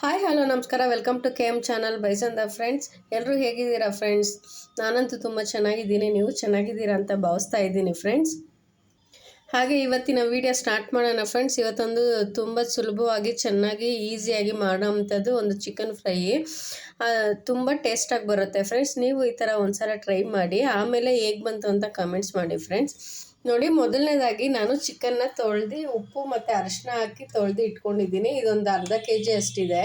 Hi hello ನಮಸ್ಕಾರ. Welcome to K M channel ಬೈಸಂದ friends ಎಲ್ಲರೂ ಹೇಗಿದ್ದೀರಾ ಫ್ರೆಂಡ್ಸ್ ನಾನಂತೂ ತುಂಬ ಚೆನ್ನಾಗಿದ್ದೀನಿ. ನೀವು ಚೆನ್ನಾಗಿದ್ದೀರಾ ಅಂತ ಭಾವಿಸ್ತಾ ಇದ್ದೀನಿ ಫ್ರೆಂಡ್ಸ್ ಹಾಗೆ ಇವತ್ತಿನ ವಿಡಿಯೋ ಸ್ಟಾರ್ಟ್ ಮಾಡೋಣ ಫ್ರೆಂಡ್ಸ್ ಇವತ್ತೊಂದು ತುಂಬ ಸುಲಭವಾಗಿ, ಚೆನ್ನಾಗಿ ಈಸಿಯಾಗಿ ಮಾಡೋವಂಥದ್ದು ಒಂದು ಚಿಕನ್ ಫ್ರೈ ತುಂಬ ಟೇಸ್ಟಾಗಿ ಬರುತ್ತೆ ಫ್ರೆಂಡ್ಸ್ ನೀವು ಈ ಥರ ಒಂದ್ಸಲ ಟ್ರೈ ಮಾಡಿ, ಆಮೇಲೆ ಹೇಗೆ ಬಂತು ಅಂತ ಕಮೆಂಟ್ಸ್ ಮಾಡಿ ಫ್ರೆಂಡ್ಸ್ ನೋಡಿ, ಮೊದಲನೇದಾಗಿ ನಾನು ಚಿಕನ್ನ ತೊಳ್ದು ಉಪ್ಪು ಮತ್ತು ಅರಶಿನ ಹಾಕಿ ತೊಳೆದು ಇಟ್ಕೊಂಡಿದ್ದೀನಿ. ಇದೊಂದು ಅರ್ಧ ಕೆ ಜಿ ಅಷ್ಟಿದೆ.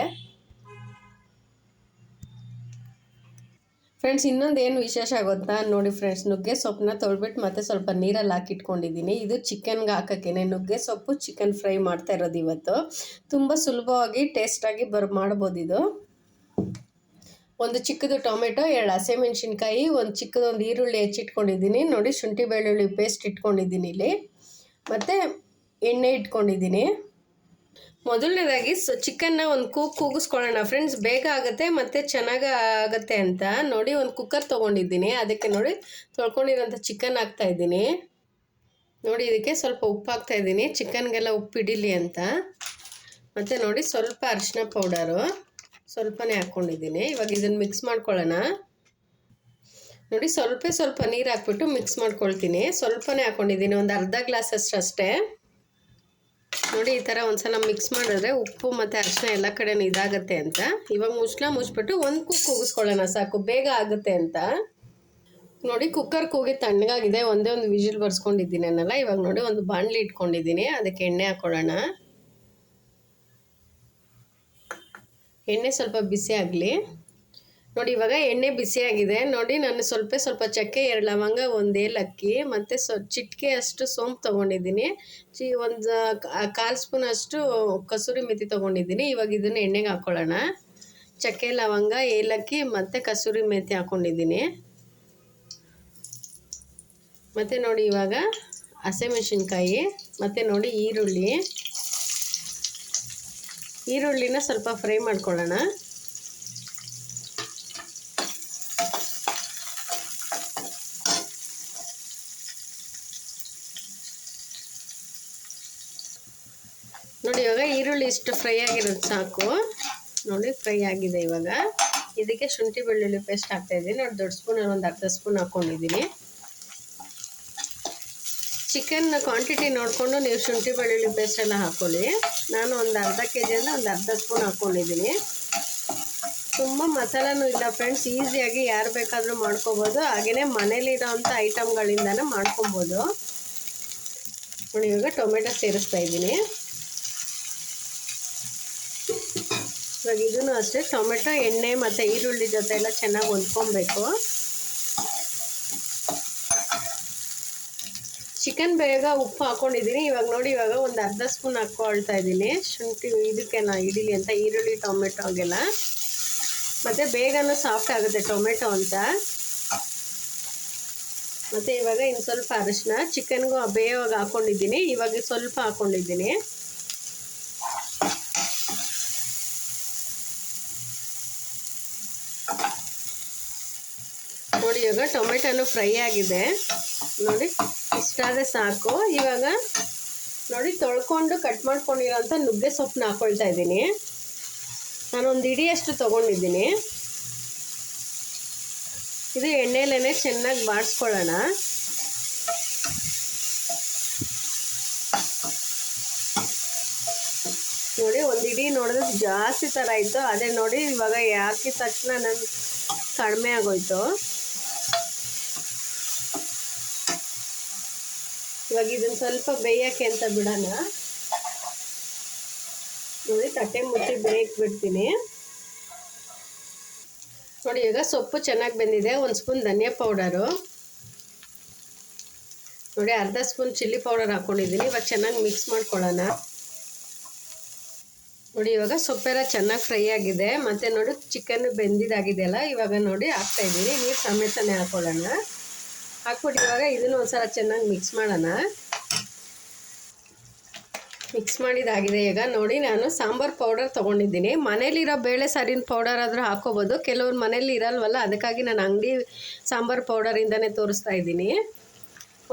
ಫ್ರೆಂಡ್ಸ್ ಇನ್ನೊಂದು ಏನು ವಿಶೇಷ ಗೊತ್ತಾ? ನೋಡಿ ಫ್ರೆಂಡ್ಸ್, ನುಗ್ಗೆ ಸೊಪ್ಪನ್ನ ತೊಳ್ಬಿಟ್ಟು ಮತ್ತೆ ಸ್ವಲ್ಪ ನೀರಲ್ಲಿ ಹಾಕಿಟ್ಕೊಂಡಿದ್ದೀನಿ ಇದು ಚಿಕನ್ಗೆ ಹಾಕೋಕ್ಕೇನೆ. ನುಗ್ಗೆ ಸೊಪ್ಪು ಚಿಕನ್ ಫ್ರೈ ಮಾಡ್ತಾ ಇರೋದು ಇವತ್ತು. ತುಂಬ ಸುಲಭವಾಗಿ ಟೇಸ್ಟಾಗಿ ಬರ್ ಮಾಡ್ಬೋದು ಇದು. ಒಂದು ಚಿಕ್ಕದು ಟೊಮೆಟೊ, ಎರಡು ಹಸಿಮೆಣ್ಸಿನ್ಕಾಯಿ, ಒಂದು ಚಿಕ್ಕದೊಂದು ಈರುಳ್ಳಿ ಹೆಚ್ಚಿಟ್ಕೊಂಡಿದ್ದೀನಿ. ನೋಡಿ, ಶುಂಠಿ, ಬೆಳ್ಳುಳ್ಳಿ ಪೇಸ್ಟ್ ಇಟ್ಕೊಂಡಿದ್ದೀನಿ ಇಲ್ಲಿ. ಮತ್ತು ಎಣ್ಣೆ ಇಟ್ಕೊಂಡಿದ್ದೀನಿ. ಮೊದಲನೇದಾಗಿ ಸೊ ಚಿಕನ್ನ ಒಂದು ಕೂಗ್ ಕೂಗಿಸ್ಕೊಳ್ಳೋಣ. ಫ್ರೆಂಡ್ಸ್ ಬೇಗ ಆಗುತ್ತೆ ಮತ್ತು ಚೆನ್ನಾಗಿ ಆಗುತ್ತೆ ಅಂತ ನೋಡಿ ಒಂದು ಕುಕ್ಕರ್ ತೊಗೊಂಡಿದ್ದೀನಿ. ಅದಕ್ಕೆ ನೋಡಿ ತೊಳ್ಕೊಂಡಿರೋಂಥ ಚಿಕನ್ ಹಾಕ್ತಾ ಇದ್ದೀನಿ. ನೋಡಿ, ಇದಕ್ಕೆ ಸ್ವಲ್ಪ ಉಪ್ಪು ಹಾಕ್ತಾಯಿದ್ದೀನಿ ಚಿಕನ್ಗೆಲ್ಲ ಉಪ್ಪು ಹಿಡೀಲಿ ಅಂತ. ಮತ್ತು ನೋಡಿ, ಸ್ವಲ್ಪ ಅರಿಶಿನ ಪೌಡರು. ಸ್ವಲ್ಪನೇ ಹಾಕ್ಕೊಂಡಿದ್ದೀನಿ ಇವಾಗ ಇದನ್ನು ಮಿಕ್ಸ್ ಮಾಡ್ಕೊಳ್ಳೋಣ. ನೋಡಿ ಸ್ವಲ್ಪ ಸ್ವಲ್ಪ ನೀರು ಹಾಕ್ಬಿಟ್ಟು ಮಿಕ್ಸ್ ಮಾಡ್ಕೊಳ್ತೀನಿ. ಸ್ವಲ್ಪನೇ ಹಾಕ್ಕೊಂಡಿದ್ದೀನಿ ಒಂದು ಅರ್ಧ ಗ್ಲಾಸ್ ಅಷ್ಟು ನೋಡಿ ಈ ಥರ ಒಂದು ಸಲ ಮಿಕ್ಸ್ ಮಾಡಿದ್ರೆ ಉಪ್ಪು ಮತ್ತು ಅರಿಶಿನ ಎಲ್ಲ ಕಡೆನೂ ಇದಾಗುತ್ತೆ ಅಂತ. ಇವಾಗ ಮುಚ್ಚಲ ಮುಚ್ಬಿಟ್ಟು ಒಂದು ಕುಕ್ ಕೂಗಿಸ್ಕೊಳ್ಳೋಣ ಸಾಕು. ಬೇಗ ಆಗುತ್ತೆ ಅಂತ. ನೋಡಿ ಕುಕ್ಕರ್ ಕೂಗಿ ತಣ್ಣಗಾಗಿದೆ. ಒಂದೇ ಒಂದು ವಿಜಿಲ್ ಬರ್ಸ್ಕೊಂಡಿದ್ದೀನಲ್ಲ ಇವಾಗ ನೋಡಿ ಒಂದು ಬಾಣಲಿ ಇಟ್ಕೊಂಡಿದ್ದೀನಿ. ಅದಕ್ಕೆ ಎಣ್ಣೆ ಹಾಕ್ಕೊಳ್ಳೋಣ ಎಣ್ಣೆ ಸ್ವಲ್ಪ ಬಿಸಿ ಆಗಲಿ. ನೋಡಿ, ಇವಾಗ ಎಣ್ಣೆ ಬಿಸಿಯಾಗಿದೆ ನೋಡಿ, ನಾನು ಸ್ವಲ್ಪ ಸ್ವಲ್ಪ ಚಕ್ಕೆ, ಎರಡು ಲವಂಗ, ಒಂದು ಏಲಕ್ಕಿ ಮತ್ತು ಸೊ, ಚಿಟಿಕೆ ಅಷ್ಟು ಸೋಂಪು ತೊಗೊಂಡಿದ್ದೀನಿ. ಚಿ, ಒಂದು ಕಾಲು ಸ್ಪೂನ್ ಅಷ್ಟು ಕಸೂರಿ ಮೆಥಿ ತೊಗೊಂಡಿದ್ದೀನಿ. ಇವಾಗ ಇದನ್ನು ಎಣ್ಣೆಗೆ ಹಾಕ್ಕೊಳ್ಳೋಣ ಚಕ್ಕೆ, ಲವಂಗ ಏಲಕ್ಕಿ ಮತ್ತು ಕಸೂರಿ ಮೆಥಿ ಹಾಕ್ಕೊಂಡಿದ್ದೀನಿ ಮತ್ತು ನೋಡಿ, ಇವಾಗ ಹಸಿಮೆಣ್ಸಿನ್ಕಾಯಿ ಮತ್ತು ನೋಡಿ ಈರುಳ್ಳಿ. ಈರುಳ್ಳಿನ ಸ್ವಲ್ಪ ಫ್ರೈ ಮಾಡ್ಕೊಳ್ಳೋಣ. ನೋಡಿ, ಇವಾಗ ಈರುಳ್ಳಿ ಇಷ್ಟು ಫ್ರೈ ಆಗಿರೋದು ಸಾಕು. ನೋಡಿ, ಫ್ರೈ ಆಗಿದೆ ಇವಾಗ. ಇದಕ್ಕೆ ಶುಂಠಿ ಬೆಳ್ಳುಳ್ಳಿ ಪೇಸ್ಟ್ ಹಾಕ್ತಾಯಿದ್ದೀನಿ ನೋಡಿ, ದೊಡ್ಡ ಸ್ಪೂನಲ್ಲಿ ಒಂದು ಅರ್ಧ ಸ್ಪೂನ್ ಹಾಕ್ಕೊಂಡಿದ್ದೀನಿ ಚಿಕನ್ ಕ್ವಾಂಟಿಟಿ ನೋಡಿಕೊಂಡು ನೀವು ಶುಂಠಿ ಬೆಳ್ಳುಳ್ಳಿ ಪೇಸ್ಟ್ ಎಲ್ಲ ಹಾಕ್ಕೊಳ್ಳಿ ನಾನು ಒಂದು ಅರ್ಧ ಕೆ ಜಿಯಿಂದ ಒಂದು ಅರ್ಧ ಸ್ಪೂನ್ ಹಾಕ್ಕೊಂಡಿದ್ದೀನಿ ತುಂಬ ಮಸಾಲೆನೂ ಇಲ್ಲ ಫ್ರೆಂಡ್ಸ್ ಈಸಿಯಾಗಿ ಯಾರು ಬೇಕಾದರೂ ಮಾಡ್ಕೊಬೋದು. ಹಾಗೆಯೇ ಮನೇಲಿರೋವಂಥ ಐಟಮ್ಗಳಿಂದನೇ ಮಾಡ್ಕೊಬೋದು. ನೋಡಿ, ಇವಾಗ ಟೊಮೆಟೊ ಸೇರಿಸ್ತಾ ಇದ್ದೀನಿ. ಇವಾಗ ಇದನ್ನು ಅಷ್ಟೇ, ಟೊಮೆಟೊ, ಎಣ್ಣೆ ಮತ್ತು ಈರುಳ್ಳಿ ಜೊತೆ ಎಲ್ಲ ಚೆನ್ನಾಗಿ ಹೊಂದ್ಕೊಬೇಕು. ಚಿಕನ್ ಬೇಗ ಉಪ್ಪು ಹಾಕೊಂಡಿದ್ದೀನಿ. ಇವಾಗ ನೋಡಿ, ಇವಾಗ ಒಂದು ಅರ್ಧ ಸ್ಪೂನ್ ಹಾಕ್ಕೊಳ್ತಾ ಇದ್ದೀನಿ. ಶುಂಠಿ ಇದಕ್ಕೆ ನಾ ಇಡೀಲಿ ಅಂತ ಈರುಳ್ಳಿ, ಟೊಮೆಟೊ ಹಾಗೆಲ್ಲ. ಮತ್ತು ಬೇಗನೂ ಸಾಫ್ಟ್ ಆಗುತ್ತೆ ಟೊಮೆಟೊ ಅಂತ. ಮತ್ತು ಇವಾಗ ಇನ್ನು ಸ್ವಲ್ಪ ಅರಿಶಿನ. ಚಿಕನ್ಗೂ ಬೇಯೋವಾಗ ಹಾಕ್ಕೊಂಡಿದ್ದೀನಿ ಇವಾಗ ಸ್ವಲ್ಪ ಹಾಕ್ಕೊಂಡಿದ್ದೀನಿ ನೋಡಿ ಇವಾಗ ಟೊಮೆಟೊನು ಫ್ರೈ ಆಗಿದೆ. ನೋಡಿ ಇಷ್ಟಾದರೆ ಸಾಕು. ಇವಾಗ ನೋಡಿ, ತೊಳ್ಕೊಂಡು ಕಟ್ ಮಾಡ್ಕೊಂಡಿರೋಂಥ ನುಗ್ಗೆ ಸೊಪ್ಪನ್ನ ಹಾಕ್ಕೊಳ್ತಾ ಇದ್ದೀನಿ. ನಾನೊಂದು ಇಡಿಯಷ್ಟು ತೊಗೊಂಡಿದ್ದೀನಿ. ಇದು ಎಣ್ಣೆಲೇ ಚೆನ್ನಾಗಿ ಬಾಡಿಸ್ಕೊಳ್ಳೋಣ ನೋಡಿ, ಒಂದು ಇಡೀ ನೋಡಿದ್ರೆ ಜಾಸ್ತಿ ಥರ ಇತ್ತು. ಅದೇ ನೋಡಿ, ಇವಾಗ ಯಾಕೆ ತಕ್ಷಣ ನನ್ನ ಕಡಿಮೆ ಆಗೋಯ್ತು. ಇವಾಗ ಇದನ್ನ ಸ್ವಲ್ಪ ಬೇಯಕ್ಕೆ ಅಂತ ಬಿಡೋಣ. ನೋಡಿ, ತಟ್ಟೆ ಮುಚ್ಚಿ ಬೇಯಕ್ಕೆ ಬಿಡ್ತೀನಿ. ನೋಡಿ ಈಗ ಸೊಪ್ಪು ಚೆನ್ನಾಗಿ ಬೆಂದಿದೆ. ಒಂದು ಸ್ಪೂನ್ ಧನಿಯಾ ಪೌಡರು. ನೋಡಿ, ಅರ್ಧ ಸ್ಪೂನ್ ಚಿಲ್ಲಿ ಪೌಡರ್ ಹಾಕ್ಕೊಂಡಿದ್ದೀನಿ ಇವಾಗ ಚೆನ್ನಾಗಿ ಮಿಕ್ಸ್ ಮಾಡ್ಕೊಳ್ಳೋಣ. ನೋಡಿ, ಇವಾಗ ಸೊಪ್ಪೆಲ್ಲ ಚೆನ್ನಾಗಿ ಫ್ರೈ ಆಗಿದೆ. ಮತ್ತು ನೋಡಿ, ಚಿಕನ್ ಬೆಂದಿದ್ದಾಗಿದೆಯಲ್ಲ ಇವಾಗ ನೋಡಿ ಹಾಕ್ತಾಯಿದ್ದೀನಿ ನೀರು ಸಮೇತನೇ ಹಾಕ್ಕೊಳ್ಳೋಣ ಹಾಕ್ಬಿಟ್ಟು ಇವಾಗ ಇದನ್ನು ಒಂದ್ಸಲ ಚೆನ್ನಾಗಿ ಮಿಕ್ಸ್ ಮಾಡೋಣ. ಮಿಕ್ಸ್ ಮಾಡಿದಾಗಿದೆ ಈಗ. ನೋಡಿ, ನಾನು ಸಾಂಬಾರು ಪೌಡರ್ ತೊಗೊಂಡಿದ್ದೀನಿ. ಮನೇಲಿರೋ ಬೇಳೆ ಸಾರಿನ ಪೌಡರ್ ಆದರೂ ಹಾಕೋಬೋದು. ಕೆಲವ್ರು ಮನೇಲಿ ಇರಲ್ವಲ್ಲ, ಅದಕ್ಕಾಗಿ ನಾನು ಅಂಗಡಿ ಸಾಂಬಾರು ಪೌಡರಿಂದನೇ ತೋರಿಸ್ತಾ ಇದ್ದೀನಿ.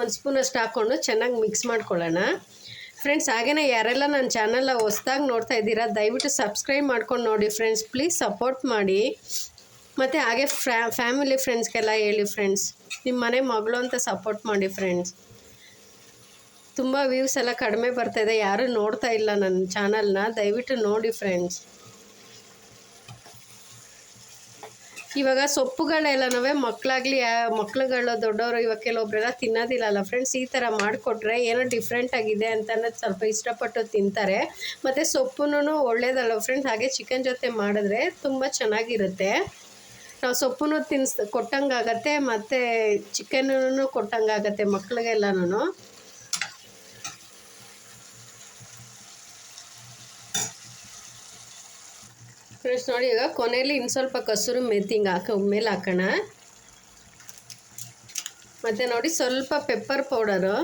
ಒಂದು ಸ್ಪೂನಷ್ಟು ಹಾಕ್ಕೊಂಡು ಚೆನ್ನಾಗಿ ಮಿಕ್ಸ್ ಮಾಡ್ಕೊಳ್ಳೋಣ. ಫ್ರೆಂಡ್ಸ್ ಹಾಗೇ ಯಾರೆಲ್ಲ ನನ್ನ ಚಾನಲ್ನ ಹೊಸ್ದಾಗಿ ನೋಡ್ತಾ ಇದ್ದೀರಾ, ದಯವಿಟ್ಟು ಸಬ್ಸ್ಕ್ರೈಬ್ ಮಾಡ್ಕೊಂಡು ನೋಡಿ. ಫ್ರೆಂಡ್ಸ್ ಪ್ಲೀಸ್ ಸಪೋರ್ಟ್ ಮಾಡಿ. ಮತ್ತು ಹಾಗೆ ಫ್ಯಾ ಫ್ಯಾಮಿಲಿ ಫ್ರೆಂಡ್ಸ್ಗೆಲ್ಲ ಹೇಳಿ ಫ್ರೆಂಡ್ಸ್ ನಿಮ್ಮ ಮನೆ ಮಗಳು ಅಂತ ಸಪೋರ್ಟ್ ಮಾಡಿ ಫ್ರೆಂಡ್ಸ್ ತುಂಬ ವ್ಯೂಸ್ ಎಲ್ಲ ಕಡಿಮೆ ಬರ್ತಾಯಿದೆ ಯಾರೂ ನೋಡ್ತಾ ಇಲ್ಲ ನನ್ನ ಚಾನಲ್ನ ದಯವಿಟ್ಟು ನೋಡಿ ಫ್ರೆಂಡ್ಸ್ ಇವಾಗ ಸೊಪ್ಪುಗಳೆಲ್ಲನೂ ಮಕ್ಕಳಾಗಲಿ ಮಕ್ಳುಗಳು, ದೊಡ್ಡವರು, ಇವಾಗ ಕೆಲವೊಬ್ಬರೆಲ್ಲ ತಿನ್ನೋದಿಲ್ಲಲ್ಲ ಫ್ರೆಂಡ್ಸ್ ಈ ಥರ ಮಾಡಿಕೊಟ್ರೆ ಏನೋ ಡಿಫ್ರೆಂಟ್ ಆಗಿದೆ ಅಂತ ಅನ್ನೋದು ಸ್ವಲ್ಪ ಇಷ್ಟಪಟ್ಟು ತಿಂತಾರೆ. ಮತ್ತು ಸೊಪ್ಪುನೂ ಒಳ್ಳೇದಲ್ಲ ಫ್ರೆಂಡ್ಸ್ ಹಾಗೆ ಚಿಕನ್ ಜೊತೆ ಮಾಡಿದ್ರೆ ತುಂಬ ಚೆನ್ನಾಗಿರುತ್ತೆ. ನಾವು ಸೊಪ್ಪು ತಿನ್ಸ್, ಕೊಟ್ಟಂಗಾಗತ್ತೆ, ಮತ್ತು ಚಿಕನ್ನೂ ಕೊಟ್ಟಂಗಾಗತ್ತೆ ಮಕ್ಕಳಿಗೆಲ್ಲನೂ ಫ್ರೆಂಡ್ಸ್ ನೋಡಿ, ಈಗ ಕೊನೆಯಲ್ಲಿ ಇನ್ನು ಸ್ವಲ್ಪ ಕಸೂರು ಮೆತ್ತಿಂಗ್ ಹಾಕ ಮೇಲೆ ಹಾಕೋಣ. ಮತ್ತು ನೋಡಿ, ಸ್ವಲ್ಪ ಪೆಪ್ಪರ್ ಪೌಡರು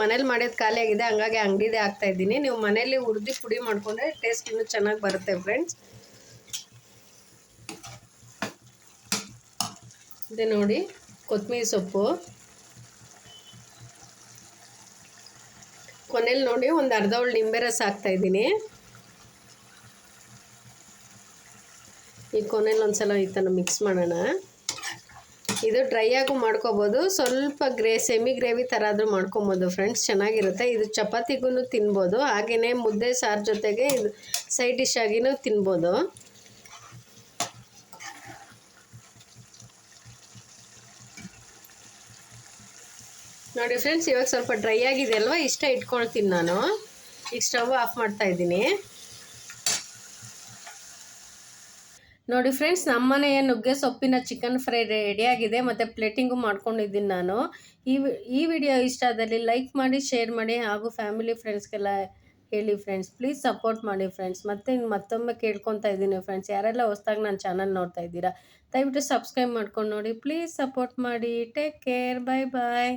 ಮನೇಲಿ ಮಾಡೋದು ಖಾಲಿಯಾಗಿದೆ, ಹಂಗಾಗಿ ಅಂಗಡಿದೇ ಹಾಕ್ತಾಯಿದ್ದೀನಿ ನೀವು ಮನೇಲಿ ಹುರಿದು ಪುಡಿ ಮಾಡಿಕೊಂಡ್ರೆ ಟೇಸ್ಟ್ ಇನ್ನೂ ಚೆನ್ನಾಗಿ ಬರುತ್ತೆ ಫ್ರೆಂಡ್ಸ್ ಇದೆ ನೋಡಿ, ಕೊತ್ತಂಬರಿ ಸೊಪ್ಪು. ಕೊನೆಯಲ್ಲಿ ನೋಡಿ ಒಂದು ಅರ್ಧ ಒಳ್ಳೆ ನಿಂಬೆ ರಸ ಹಾಕ್ತಾಯಿದ್ದೀನಿ ಈ ಕೊನೆಯಲ್ಲಿ ಒಂದ್ಸಲ ಈ ಥರ ಮಿಕ್ಸ್ ಮಾಡೋಣ. ಇದು ಡ್ರೈ ಆಗು ಮಾಡ್ಕೋಬೋದು, ಸ್ವಲ್ಪ ಗ್ರೇ ಸೆಮಿ ಗ್ರೇವಿ ಥರ ಆದರೂ ಮಾಡ್ಕೊಬೋದು ಫ್ರೆಂಡ್ಸ್ ಚೆನ್ನಾಗಿರುತ್ತೆ. ಇದು ಚಪಾತಿಗೂ ತಿನ್ಬೋದು ಹಾಗೆಯೇ ಮುದ್ದೆ ಸಾರು ಜೊತೆಗೆ ಇದು ಸೈಡ್ ಡಿಶ್ ಆಗಿನೂ ತಿನ್ಬೋದು. ನೋಡಿ ಫ್ರೆಂಡ್ಸ್ ಇವಾಗ ಸ್ವಲ್ಪ ಡ್ರೈ ಆಗಿದೆ ಅಲ್ವಾ? ಇಷ್ಟ ಇಟ್ಕೊಳ್ತೀನಿ ನಾನು. ಈಗ ಸ್ಟವ್ ಆಫ್ ಮಾಡ್ತಾ ಇದ್ದೀನಿ. ನೋಡಿ ಫ್ರೆಂಡ್ಸ್ ನಮ್ಮನೆಯ ನುಗ್ಗೆ ಸೊಪ್ಪಿನ ಚಿಕನ್ ಫ್ರೈ ರೆಡಿಯಾಗಿದೆ ಮತ್ತು ಪ್ಲೇಟಿಂಗು ಮಾಡ್ಕೊಂಡಿದ್ದೀನಿ ನಾನು. ಈ ಈ ವಿಡಿಯೋ ಇಷ್ಟ ಆದಲ್ಲಿ ಲೈಕ್ ಮಾಡಿ ಶೇರ್ ಮಾಡಿ ಹಾಗೂ ಫ್ಯಾಮಿಲಿ ಫ್ರೆಂಡ್ಸ್ಗೆಲ್ಲ ಹೇಳಿ ಫ್ರೆಂಡ್ಸ್ ಪ್ಲೀಸ್ ಸಪೋರ್ಟ್ ಮಾಡಿ ಫ್ರೆಂಡ್ಸ್ ಮತ್ತೆ ಇನ್ನು ಮತ್ತೊಮ್ಮೆ ಕೇಳ್ಕೊತಾ ಇದ್ದೀನಿ ಫ್ರೆಂಡ್ಸ್ ಯಾರೆಲ್ಲ ಹೊಸ್ದಾಗಿ ನನ್ನ ಚಾನಲ್ ನೋಡ್ತಾ ಇದ್ದೀರಾ, ದಯವಿಟ್ಟು ಸಬ್ಸ್ಕ್ರೈಬ್ ಮಾಡ್ಕೊಂಡು ನೋಡಿ. ಪ್ಲೀಸ್ ಸಪೋರ್ಟ್ ಮಾಡಿ. Take care bye bye